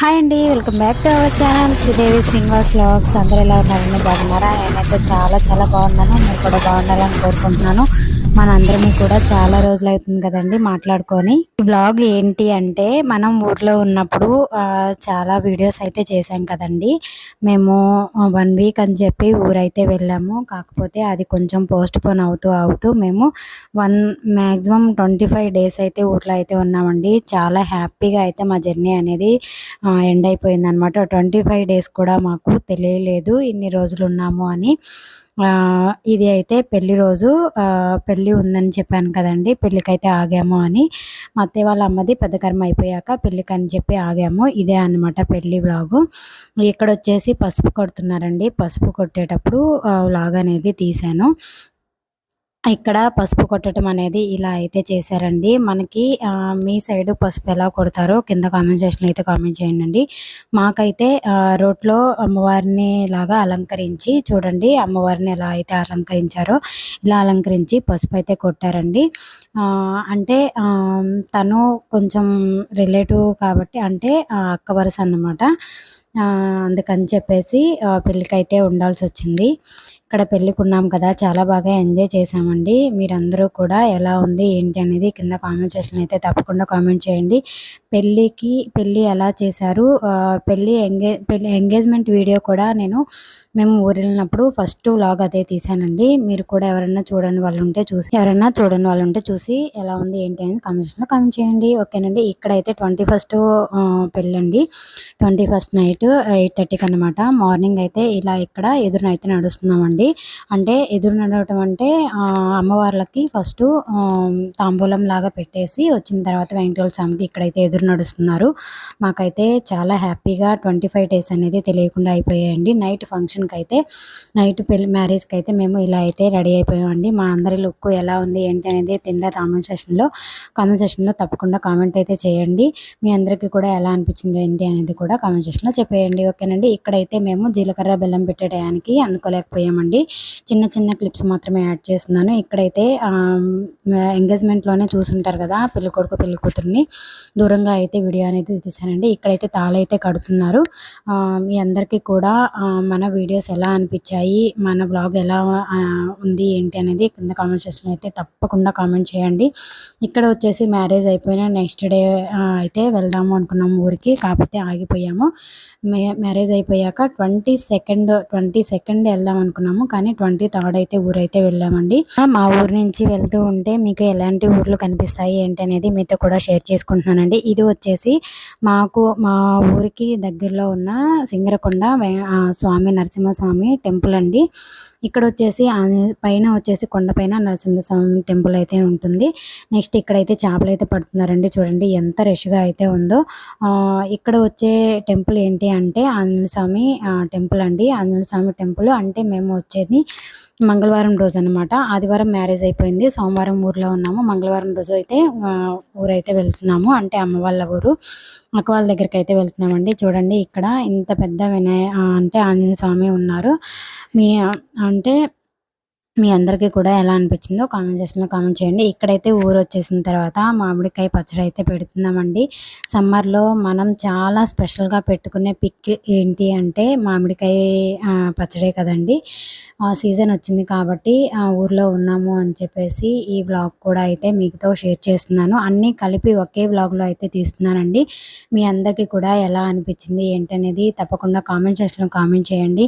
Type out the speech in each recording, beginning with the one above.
Hi అండి welcome back to our channel Sridevi Srinivas vlogs అందరూ ఎలా ఉన్నారని బాగున్నారా నేనైతే చాలా చాలా బాగున్నాను. మీరు కూడా బాగుండాలని కోరుకుంటున్నాను. మనందరం కూడా చాలా రోజులు అవుతుంది కదండి మాట్లాడుకొని. ఈ బ్లాగ్ ఏంటి అంటే మనం ఊర్లో ఉన్నప్పుడు చాలా వీడియోస్ అయితే చేశాం కదండి. మేము వన్ వీక్ అని చెప్పి ఊరైతే వెళ్ళాము. కాకపోతే అది కొంచెం పోస్ట్ పోన్ అవుతూ అవుతూ మేము one maximum twenty five days అయితే ఊర్లో అయితే ఉన్నామండి. చాలా హ్యాపీగా అయితే మా జర్నీ అనేది ఎండ్ అయిపోయింది అనమాట ట్వంటీ ఫైవ్ డేస్ కూడా మాకు తెలియలేదు ఇన్ని రోజులు ఉన్నాము అని. ఇది అయితే పెళ్ళి రోజు పెళ్ళి ఉందని చెప్పాను కదండి పెళ్ళికైతే ఆగాము అని. మా అత్తయ్య వాళ్ళ అమ్మది పెద్ద కర్మ అయిపోయాక పెళ్ళికి అని చెప్పి ఆగాము. ఇదే అన్నమాట పెళ్ళి వ్లాగు. ఇక్కడ వచ్చేసి పసుపు కొడుతున్నారండి. పసుపు కొట్టేటప్పుడు వ్లాగ్ అనేది తీశాను. ఇక్కడ పసుపు కొట్టడం అనేది ఇలా అయితే చేశారండి. మనకి మీ సైడ్ పసుపు ఎలా కొడతారో కింద కామెంట్ సెక్షన్ అయితే కామెంట్ చేయండి. మాకైతే రోడ్లో అమ్మవారిని లాగా అలంకరించి చూడండి అమ్మవారిని ఎలా అయితే అలంకరించారో ఇలా అలంకరించి పసుపు అయితే కొట్టారండి. అంటే తను కొంచెం రిలేటివ్ కాబట్టి అంటే అక్క వరుస అన్నమాట. అందుకని చెప్పేసి పెళ్ళికైతే ఉండాల్సి వచ్చింది. ఇక్కడ పెళ్ళికి ఉన్నాం కదా చాలా బాగా ఎంజాయ్ చేశామండి. మీరందరూ కూడా ఎలా ఉంది ఏంటి అనేది కింద కామెంట్ సెక్షన్ అయితే తప్పకుండా కామెంట్ చేయండి. పెళ్ళికి పెళ్ళి ఎలా చేశారు పెళ్ళి ఎంగే పెళ్ళి ఎంగేజ్మెంట్ వీడియో కూడా నేను మేము ఊరు వెళ్ళినప్పుడు ఫస్ట్ వ్లాగ్ అదే తీసానండి మీరు కూడా ఎవరైనా చూడని వాళ్ళు ఉంటే చూసి ఎవరైనా చూడని వాళ్ళు ఉంటే చూసి ఎలా ఉంది ఏంటి అనేది కామెంట్ సెక్షన్లో కామెంట్ చేయండి. ఓకేనండి ఇక్కడైతే ట్వంటీ ఫస్ట్ పెళ్ళండి. ట్వంటీ ఫస్ట్ నైట్ ఎయిట్ థర్టీకి అనమాట మార్నింగ్ అయితే ఇలా ఇక్కడ ఎదురునైతే నడుస్తున్నామండి. అంటే ఎదురు నడవటం అంటే అమ్మవార్లకి ఫస్ట్ తాంబూలం లాగా పెట్టేసి వచ్చిన తర్వాత వెంకటేశ్వర స్వామికి ఇక్కడైతే ఎదురు నడుస్తున్నారు. మాకైతే చాలా హ్యాపీగా ట్వంటీ ఫైవ్ డేస్ అనేది తెలియకుండా అయిపోయాయండి. నైట్ ఫంక్షన్కి అయితే నైట్ పెళ్ళి మ్యారేజ్కి అయితే మేము ఇలా అయితే రెడీ అయిపోయామండి. మా అందరి లుక్ ఎలా ఉంది ఏంటి అనేది కింద కామెంట్ సెషన్లో కామెంట్ సెషన్లో తప్పకుండా కామెంట్ అయితే చేయండి. మీ అందరికీ కూడా ఎలా అనిపించింది ఏంటి అనేది కూడా కామెంట్ సెషన్లో చెప్పేయండి. ఓకేనండి? ఇక్కడైతే మేము జీలకర్ర బెల్లం పెట్టే టయానికి అందుకోలేకపోయామండి. చిన్న చిన్న క్లిప్స్ మాత్రమే యాడ్ చేస్తున్నాను. ఇక్కడైతే ఎంగేజ్మెంట్లోనే చూసుంటారు కదా పెళ్ళి కొడుకు పెళ్ళి కూతుర్ని. దూరంగా అయితే వీడియో అనేది తీసానండి ఇక్కడైతే తాళైతే కడుతున్నారు. ఆ, మీ అందరికీ కూడా మన వీడియోస్ ఎలా అనిపించాయి మన బ్లాగ్ ఎలా ఉంది ఏంటి అనేది కింద కామెంట్ సెక్షన్లో అయితే తప్పకుండా కామెంట్ చేయండి. ఇక్కడ వచ్చేసి మ్యారేజ్ అయిపోయిన నెక్స్ట్ డే అయితే వెళ్దాము అనుకున్నాము ఊరికి. కాకపోతే ఆగిపోయాము. మే మ్యారేజ్ అయిపోయాక ట్వంటీ సెకండ్ ట్వంటీ సెకండ్ వెళ్దాం అనుకున్నాము. కానీ ట్వంటీ థర్డ్ అయితే ఊరైతే వెళ్ళామండి. మా ఊరు నుంచి వెళ్తూ ఉంటే మీకు ఎలాంటి ఊర్లు కనిపిస్తాయి ఏంటి అనేది మీతో కూడా షేర్ చేసుకుంటున్నానండి. ఇది వచ్చేసి మాకు మా ఊరికి దగ్గరలో ఉన్న సింగరకొండ స్వామి నరసింహస్వామి టెంపుల్ అండి. ఇక్కడ వచ్చేసి పైన వచ్చేసి కొండపైన నరసింహస్వామి టెంపుల్ అయితే ఉంటుంది. నెక్స్ట్ ఇక్కడైతే చేపలు అయితే పడుతున్నారండి చూడండి ఎంత రష్గా అయితే ఉందో. ఇక్కడ వచ్చే టెంపుల్ ఏంటి అంటే ఆంజనేయ స్వామి టెంపుల్ అండి. ఆంజనేయ స్వామి టెంపుల్ అంటే మేము వచ్చేది మంగళవారం రోజు అనమాట ఆదివారం మ్యారేజ్ అయిపోయింది. సోమవారం ఊర్లో ఉన్నాము. మంగళవారం రోజు అయితే ఊరైతే వెళ్తున్నాము. అంటే అమ్మ వాళ్ళ ఊరు. అక్క వాళ్ళ దగ్గరికి అయితే వెళ్తున్నామండి. చూడండి ఇక్కడ ఇంత పెద్ద వినాయ అంటే ఆంజనేయ స్వామి ఉన్నారు. మీ అంటే మీ అందరికీ కూడా ఎలా అనిపించిందో కామెంట్ సెక్షన్లో కామెంట్ చేయండి. ఇక్కడైతే ఊరు వచ్చేసిన తర్వాత మామిడికాయ పచ్చడి అయితే పెడుతున్నామండి. సమ్మర్లో మనం చాలా స్పెషల్గా పెట్టుకునే పిక్ ఏంటి అంటే మామిడికాయ పచ్చడే కదండి. ఆ సీజన్ వచ్చింది కాబట్టి ఆ ఊర్లో ఉన్నాము అని చెప్పేసి ఈ వ్లాగ్ కూడా అయితే మీతో షేర్ చేస్తున్నాను. అన్నీ కలిపి ఒకే వ్లాగ్లో అయితే తీస్తున్నానండి. మీ అందరికీ కూడా ఎలా అనిపించింది ఏంటనేది తప్పకుండా కామెంట్ సెక్షన్లో కామెంట్ చేయండి.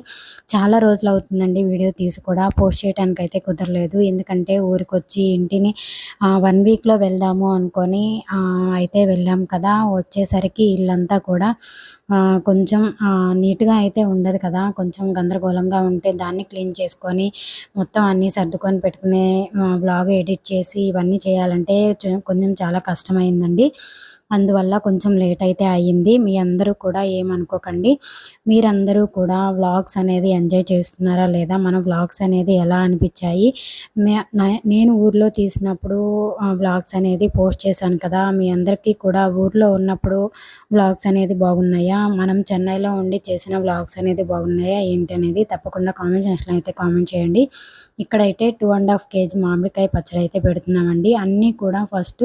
చాలా రోజులు అవుతుందండి వీడియో తీసి కూడా పోస్ట్ చేయడానికి అయితే కుదరలేదు. ఎందుకంటే ఊరికొచ్చి ఇంటిని వన్ వీక్లో వెళ్దాము అనుకొని అయితే వెళ్ళాం కదా. వచ్చేసరికి ఇల్లంతా కూడా కొంచెం నీట్గా అయితే ఉండదు కదా. కొంచెం గందరగోళంగా ఉంటే దాన్ని క్లీన్ చేసుకొని మొత్తం అన్నీ సర్దుకొని పెట్టుకునే బ్లాగ్ ఎడిట్ చేసి ఇవన్నీ చేయాలంటే కొంచెం చాలా కష్టమైందండి. అందువల్ల కొంచెం లేట్ అయితే అయ్యింది. మీ అందరూ కూడా ఏమనుకోకండి. మీరందరూ కూడా వ్లాగ్స్ అనేది ఎంజాయ్ చేస్తున్నారా లేదా? మన వ్లాగ్స్ అనేది ఎలా అనిపించాయి? నేను ఊర్లో తీసినప్పుడు వ్లాగ్స్ అనేది పోస్ట్ చేశాను కదా. మీ అందరికీ కూడా ఊర్లో ఉన్నప్పుడు వ్లాగ్స్ అనేది బాగున్నాయా? మనం చెన్నైలో ఉండి చేసిన వ్లాగ్స్ అనేది బాగున్నాయా? ఏంటి అనేది తప్పకుండా కామెంట్ సెక్షన్లో అయితే కామెంట్ చేయండి. ఇక్కడైతే టూ అండ్ హాఫ్ కేజీ మామిడికాయ పచ్చడి అయితే పెడుతున్నామండి. అన్నీ కూడా ఫస్ట్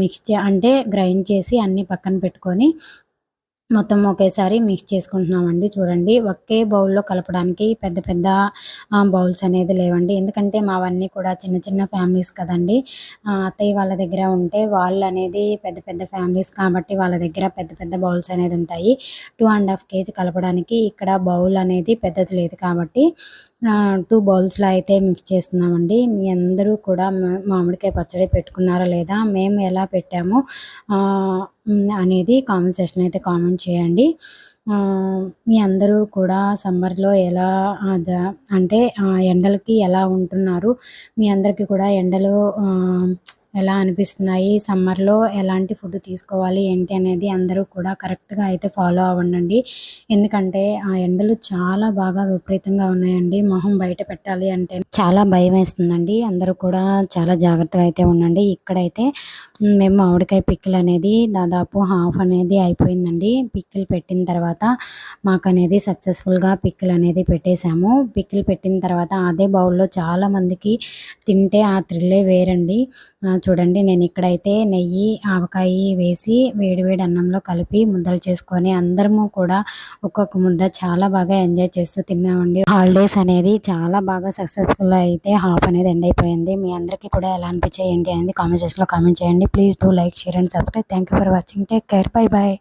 మిక్స్ చే అంటే గ్రైండ్ చేసి అన్నీ పక్కన పెట్టుకొని మొత్తం ఒకేసారి మిక్స్ చేసుకుంటున్నామండి. చూడండి ఒకే బౌల్లో కలపడానికి పెద్ద పెద్ద బౌల్స్ అనేది లేవండి. ఎందుకంటే మావన్నీ కూడా చిన్న చిన్న ఫ్యామిలీస్ కదండి. అత్తయ్య వాళ్ళ దగ్గర ఉంటే వాళ్ళు అనేది పెద్ద పెద్ద ఫ్యామిలీస్ కాబట్టి వాళ్ళ దగ్గర పెద్ద పెద్ద బౌల్స్ అనేది ఉంటాయి. టూ అండ్ హాఫ్ కేజీ కలపడానికి ఇక్కడ బౌల్ అనేది పెద్దది లేదు కాబట్టి టూ బౌల్స్లో అయితే మిక్స్ చేస్తున్నామండి. మీ అందరూ కూడా మామిడికాయ పచ్చడి పెట్టుకున్నారా లేదా మేము ఎలా పెట్టాము అనేది కామెంట్ సెషన్ అయితే కామెంట్ చేయండి. మీ అందరూ కూడా సమ్మర్లో ఎలా అంటే ఎండలకి ఎలా ఉంటున్నారు మీ అందరికీ కూడా ఎండలు ఎలా అనిపిస్తున్నాయి? సమ్మర్లో ఎలాంటి ఫుడ్ తీసుకోవాలి? ఏంటి అనేది అందరూ కూడా కరెక్ట్గా అయితే ఫాలో అవ్వండి ఎందుకంటే ఆ ఎండలు చాలా బాగా విపరీతంగా ఉన్నాయండి. మొహం బయట పెట్టాలి అంటే చాలా భయం వేస్తుందండి. అందరూ కూడా చాలా జాగ్రత్తగా అయితే ఉండండి. ఇక్కడైతే మేము మామిడికాయ పిక్కలు అనేది దాదాపు హాఫ్ అనేది అయిపోయిందండి. పిక్కిల్ పెట్టిన తర్వాత మాకు అనేది సక్సెస్ఫుల్గా పిక్కిల్ అనేది పెట్టేశాము. పిక్కిల్ పెట్టిన తర్వాత అదే బౌల్లో చాలా మందికి తింటే ఆ థ్రిల్లే వేరండి. చూడండి నేను ఇక్కడైతే నెయ్యి ఆవకాయ వేసి వేడివేడి అన్నంలో కలిపి ముద్దలు చేసుకొని అందరము కూడా ఒక్కొక్క ముద్ద చాలా బాగా ఎంజాయ్ చేస్తూ తిన్నామండి. హాలిడేస్ అనేది చాలా బాగా సక్సెస్ఫుల్ అయితే హాఫ్ అనేది ఎండ్ అయిపోయింది. మీ అందరికీ కూడా ఎలా అనిపించేయండి అనేది కామెంట్ సెక్షన్లో కామెంట్ చేయండి. Please do like share and subscribe thank you for watching take care bye bye